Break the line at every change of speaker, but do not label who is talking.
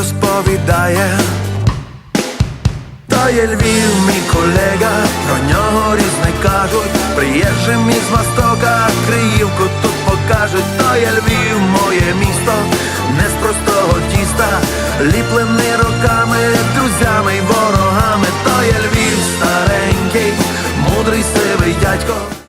розповідає. То є Львів, мій колега, про нього різне кажуть. Приїжджим із Востока, Криївку тут покажуть. То є Львів, моє місто, не з простого тіста, ліплений роками, друзями й ворогами. То є Львів старенький, мудрий сивий дядько.